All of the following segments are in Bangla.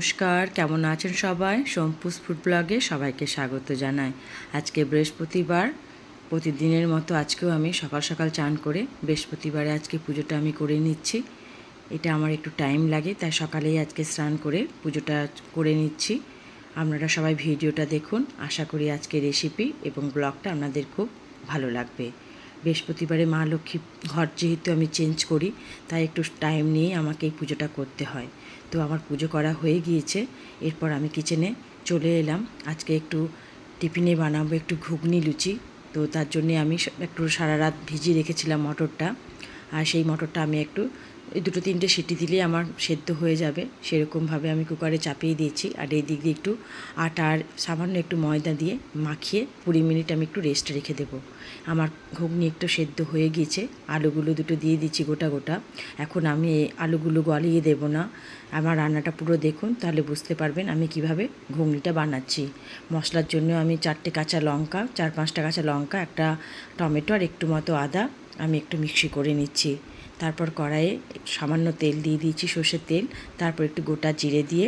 নমস্কার, কেমন আছেন সবাই? সোমপুস ফুড ব্লগে সবাইকে স্বাগত জানাই। আজকে বৃহস্পতিবার, প্রতিদিনের মতো আজকেও আমি সকাল সকাল চান করে বৃহস্পতিবারে আজকে পুজোটা আমি করে নিচ্ছি। এটা আমার একটু টাইম লাগে, তাই সকালেই আজকে স্নান করে পুজোটা করে নিচ্ছি। আপনারা সবাই ভিডিওটা দেখুন। আশা করি আজকে রেসিপি এবং ব্লগটা আপনাদের খুব ভালো লাগবে। বৃহস্পতিবারে মা লক্ষ্মী ঘর যেহেতু আমি চেঞ্জ করি, তাই একটু টাইম নিয়ে আমাকে এই পুজোটা করতে হয়। তো আমার পুজো করা হয়ে গিয়েছে, এরপর আমি কিচেনে চলে এলাম। আজকে একটু টিফিনে বানাবো একটু ঘুগনি লুচি, তো তার জন্যে আমি একটু সারা রাত ভিজিয়ে রেখেছিলাম মটরটা। আর সেই মটরটা আমি একটু ওই দুটো তিনটে সিটি দিলেই আমার সেদ্ধ হয়ে যাবে। সেরকমভাবে আমি কুকারে চাপিয়ে দিয়েছি। আর এই দিক দিয়ে একটু আটা আর সামান্য একটু ময়দা দিয়ে মাখিয়ে কুড়ি মিনিট আমি একটু রেস্ট রেখে দেবো। আমার ঘুগনি একটু সেদ্ধ হয়ে গিয়েছে। আলুগুলো দুটো দিয়ে দিচ্ছি গোটা গোটা। এখন আমি এই আলুগুলো গলিয়ে দেবো না। আমার রান্নাটা পুরো দেখুন, তাহলে বুঝতে পারবেন আমি কীভাবে ঘুগনিটা বানাচ্ছি। মশলার জন্য আমি চারটে কাঁচা লঙ্কা, চার পাঁচটা কাঁচা লঙ্কা, একটা টমেটো আর একটু মতো আদা আমি একটু মিক্সি করে নিচ্ছি। তারপর কড়াইয়ে সামান্য তেল দিয়ে দিয়েছি সর্ষের তেল। তারপর একটু গোটা জিরে দিয়ে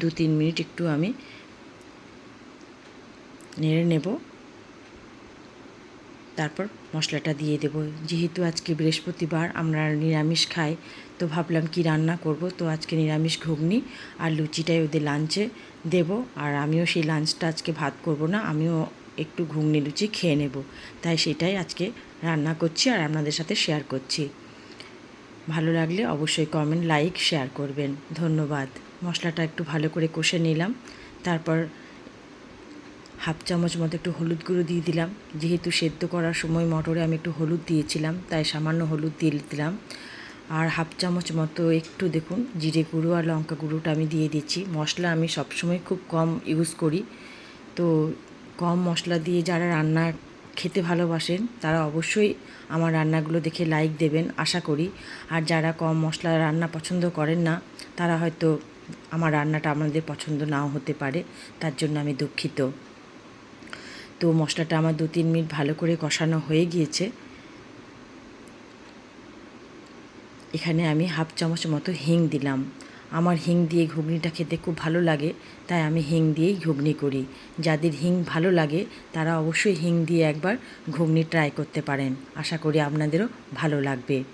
দু তিন মিনিট একটু আমি নেড়ে নেব। তারপর মশলাটা দিয়ে দেব। যেহেতু আজকে বৃহস্পতিবার, আমরা নিরামিষ খাই, তো ভাবলাম কি রান্না করব? তো আজকে নিরামিষ ঘুগনি আর লুচিটাই ওদের লাঞ্চে দেব। আর আমিও সেই লাঞ্চটা আজকে ভাত করব না, আমিও একটু ঘুগনি লুচি খেয়ে নেব। তাই সেটাই আজকে রান্না করছি আর আপনাদের সাথে শেয়ার করছি। ভালো লাগলে অবশ্যই কমেন্ট লাইক শেয়ার করবেন। ধন্যবাদ। মশলাটা একটু ভালো করে কষে নিলাম। তারপর হাফ চামচ মতো একটু হলুদ গুঁড়ো দিয়ে দিলাম। যেহেতু সেদ্ধ করার সময় মটরে আমি একটু হলুদ দিয়েছিলাম, তাই সামান্য হলুদ দিয়ে দিলাম। আর হাফ চামচ মতো একটু দেখুন, জিরে গুঁড়ো আর লঙ্কা গুঁড়োটা আমি দিয়ে দিচ্ছি। মশলা আমি সবসময় খুব কম ইউজ করি। তো কম মশলা দিয়ে যারা রান্না খেতে ভালোবাসেন, তারা অবশ্যই আমার রান্নাগুলো দেখে লাইক দেবেন, আশা করি। আর যারা কম মশলা রান্না পছন্দ করেন না, তারা হয়তো আমার রান্নাটা আপনাদের পছন্দ নাও হতে পারে, তার জন্য আমি দুঃখিত। তো মশলাটা আমার দু তিন মিনিট ভালো করে কষানো হয়ে গিয়েছে। এখানে আমি হাফ চামচ মতো হিং দিলাম। আমার হিং দিয়ে ঘুগনিটা খেতে খুব ভালো লাগে, তাই আমি হিং দিয়েই ঘুগনি করি। যাদের হিং ভালো লাগে, তারা অবশ্যই হিং দিয়ে একবার ঘুগনি ট্রাই করতে পারেন। আশা করি আপনাদেরও ভালো লাগবে।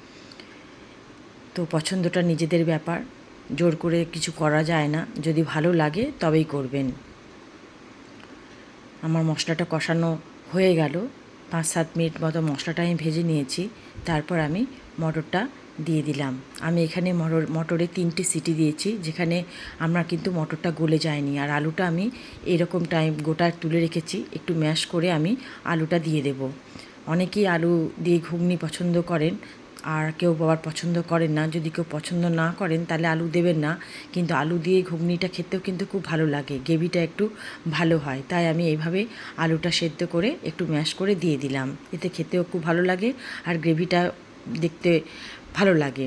তো পছন্দটা নিজেদের ব্যাপার, জোর করে কিছু করা যায় না, যদি ভালো লাগে তবেই করবেন। আমার মশলাটা কষানো হয়ে গেল। পাঁচ সাত মিনিট মতো মশলাটা আমি ভেজে নিয়েছি, তারপর আমি মটরটা দিয়ে দিলাম। আমি এখানে মটর তিনটে সিটি দিয়েছি, যেখানে আমরা কিন্তু মটরটা গলে যায়নি। আর আলুটা আমি এরকম টাইম গোটা তুলে রেখেছি, একটু ম্যাশ করে আমি আলুটা দিয়ে দেব। অনেকেই আলু দিয়ে ঘুগনি পছন্দ করেন, আর কেউ বাবার পছন্দ করেন না। যদি কেউ পছন্দ না করেন, তাহলে আলু দেবেন না। কিন্তু আলু দিয়ে ঘুগনিটা খেতেও কিন্তু খুব ভালো লাগে, গ্রেভিটা একটু ভালো হয়। তাই আমি এইভাবে আলুটা সেদ্ধ করে একটু ম্যাশ করে দিয়ে দিলাম। এতে খেতেও খুব ভালো লাগে, আর গ্রেভিটা দেখতে ভালো লাগে।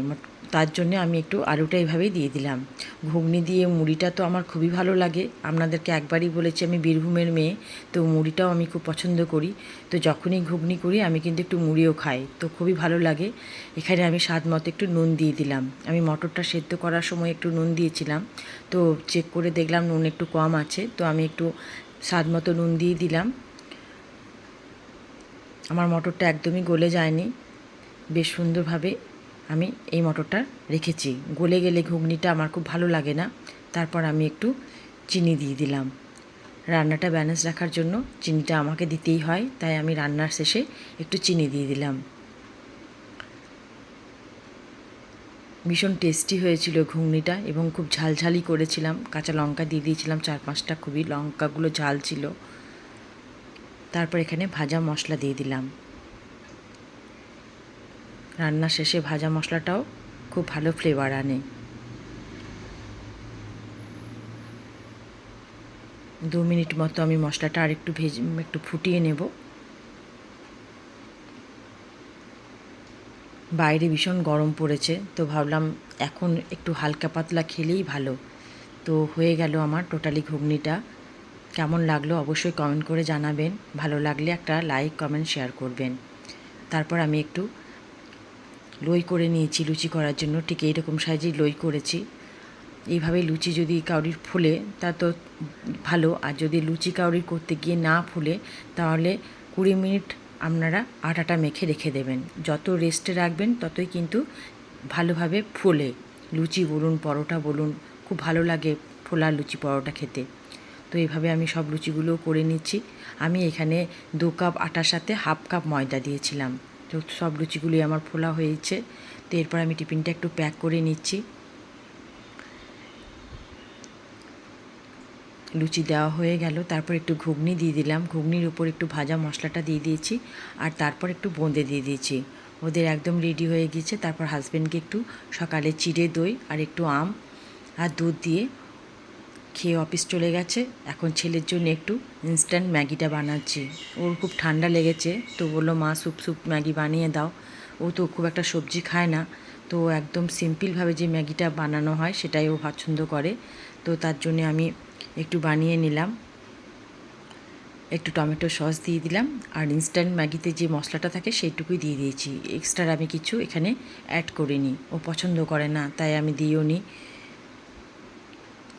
তার জন্য আমি একটু আলুটা এইভাবেই দিয়ে দিলাম। ঘুগনি দিয়ে মুড়িটা তো আমার খুবই ভালো লাগে। আপনাদেরকে একবারই বলেছি, আমি বীরভূমের মেয়ে, তো মুড়িটাও আমি খুব পছন্দ করি। তো যখনই ঘুগনি করি, আমি কিন্তু একটু মুড়িও খাই। তো খুবই ভালো লাগে। এখানে আমি স্বাদ মতো একটু নুন দিয়ে দিলাম। আমি মটরটা সেদ্ধ করার সময় একটু নুন দিয়েছিলাম। তো চেক করে দেখলাম নুন একটু কম আছে। তো আমি একটু স্বাদ মতো নুন দিয়ে দিলাম। আমার মটরটা একদমই গলে যায়নি। বেশ সুন্দরভাবে আমি এই মটরটা রেখেছি। গলে গেলে ঘুগনিটা আমার খুব ভালো লাগে না। তারপর আমি একটু চিনি দিয়ে দিলাম। রান্নাটা ব্যালেন্স রাখার জন্য চিনিটা আমাকে দিতেই হয়, তাই আমি রান্নার শেষে একটু চিনি দিয়ে দিলাম। ভীষণ টেস্টি হয়েছিল ঘুগনিটা এবং খুব ঝালঝালি করেছিলাম। কাঁচা লঙ্কা দিয়ে দিয়েছিলাম, চার পাঁচটা খুবই লঙ্কাগুলো ঝাল ছিল। তারপর এখানে ভাজা মশলা দিয়ে দিলাম। রান্না শেষে ভাজা মশলাটাও খুব ভালো ফ্লেভার আনে। দু মিনিট মতো আমি মশলাটা আর একটু ভেজে, একটু ফুটিয়ে নেব। বাইরে ভীষণ গরম পড়েছে, তো ভাবলাম এখন একটু হালকা পাতলা খেলেই ভালো। তো হয়ে গেল আমার টোটালি ঘুগনিটা। কেমন লাগল অবশ্যই কমেন্ট করে জানাবেন। ভালো লাগলে একটা লাইক কমেন্ট শেয়ার করবেন। তারপর আমি একটু লই করে নিয়েছি লুচি করার জন্য। ঠিক এইরকম সাইজেই লই করেছি। এইভাবে লুচি যদি কাউরির ফুলে, তা তো ভালো। আর যদি লুচি কাউরির করতে গিয়ে না ফুলে, তাহলে কুড়ি মিনিট আপনারা আটাটা মেখে রেখে দেবেন। যত রেস্টে রাখবেন, ততই কিন্তু ভালোভাবে ফোলে। লুচি বলুন, পরোটা বলুন, খুব ভালো লাগে ফোলা লুচি পরোটা খেতে। তো এইভাবে আমি সব লুচিগুলো করে নিচ্ছি। আমি এখানে দু কাপ আটার সাথে হাফ কাপ ময়দা দিয়েছিলাম। তো সব লুচিগুলি আমার ফোলা হয়েছে। তো এরপর আমি টিফিনটা একটু প্যাক করে নিচ্ছি। লুচি দেওয়া হয়ে গেল। তারপর একটু ঘুগনি দিয়ে দিলাম। ঘুগনির উপর একটু ভাজা মশলাটা দিয়ে দিয়েছি। আর তারপর একটু বোঁদে দিয়ে দিয়েছি। ওদের একদম রেডি হয়ে গিয়েছে। তারপর হাজব্যান্ডকে একটু সকালে চিড়ে দই আর একটু আম আর দুধ দিয়ে খেয়ে অফিস চলে গেছে। এখন ছেলের জন্য একটু ইনস্ট্যান্ট ম্যাগিটা বানাচ্ছি। ওর খুব ঠান্ডা লেগেছে, তো বলল, মা স্যুপ স্যুপ ম্যাগি বানিয়ে দাও। ও তো খুব একটা সবজি খায় না, তো একদম সিম্পলভাবে যে ম্যাগিটা বানানো হয় সেটাই ও পছন্দ করে। তো তার জন্য আমি একটু বানিয়ে নিলাম। একটু টমেটো সস দিয়ে দিলাম আর ইনস্ট্যান্ট ম্যাগিতে যে মশলাটা থাকে সেইটুকুই দিয়ে দিয়েছি। এক্সট্রা আমি কিছু এখানে অ্যাড করিনি। ও পছন্দ করে না, তাই আমি দিইও নি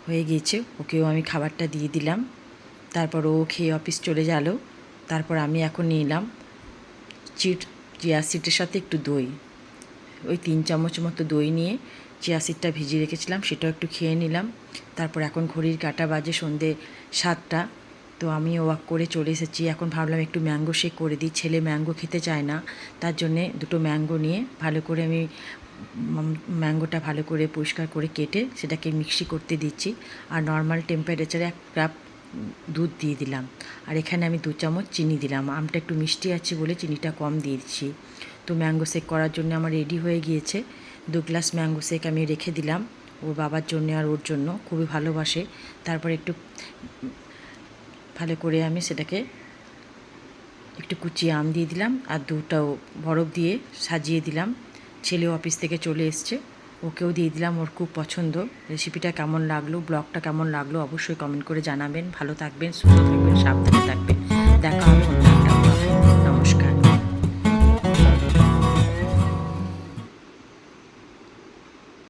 হয়ে গিয়েছে। ওকেও আমি খাবারটা দিয়ে দিলাম। তারপর ও খেয়ে অফিস চলে গেল। তারপর আমি এখন নিলাম চিট চিয়া সিটের সাথে একটু দই। ওই তিন চামচ মতো দই নিয়ে চিয়া সিটটা ভিজিয়ে রেখেছিলাম, সেটাও একটু খেয়ে নিলাম। তারপর এখন ঘড়ির কাটা বাজে সন্ধে সাতটা। তো আমি ওয়াক করে চলে এসেছি। এখন ভাবলাম একটু ম্যাঙ্গো শেক করে দিই। ছেলে ম্যাঙ্গো খেতে চায় না। তার জন্যে দুটো ম্যাঙ্গো নিয়ে ভালো করে আমি ম্যাঙ্গোটা ভালো করে পরিষ্কার করে কেটে সেটাকে মিক্সি করতে দিচ্ছি। আর নর্মাল টেম্পারেচারে এক কাপ দুধ দিয়ে দিলাম। আর এখানে আমি দু চামচ চিনি দিলাম। আমটা একটু মিষ্টি আছে বলে চিনিটা কম দিয়েছি। তো ম্যাঙ্গো শেক করার জন্য আমার রেডি হয়ে গিয়েছে। দু গ্লাস ম্যাঙ্গো শেক আমি রেখে দিলাম। ওর বাবার জন্য আর ওর জন্য। খুবই ভালোবাসে। তারপর একটু ভালো করে আমি সেটাকে একটু কুচিয়ে আম দিয়ে দিলাম আর দুটাও বরফ দিয়ে সাজিয়ে দিলাম। ছেলে অফিস থেকে চলে এসছে। ওকেও দিয়ে দিলাম, ওর খুব পছন্দ। রেসিপিটা কেমন লাগল, ব্লগটা কেমন লাগল অবশ্যই কমেন্ট করে জানাবেন। ভালো থাকবেন, সুস্থ থাকবেন, সাবধানে থাকবেন। দেখা হবে অন্য একটা।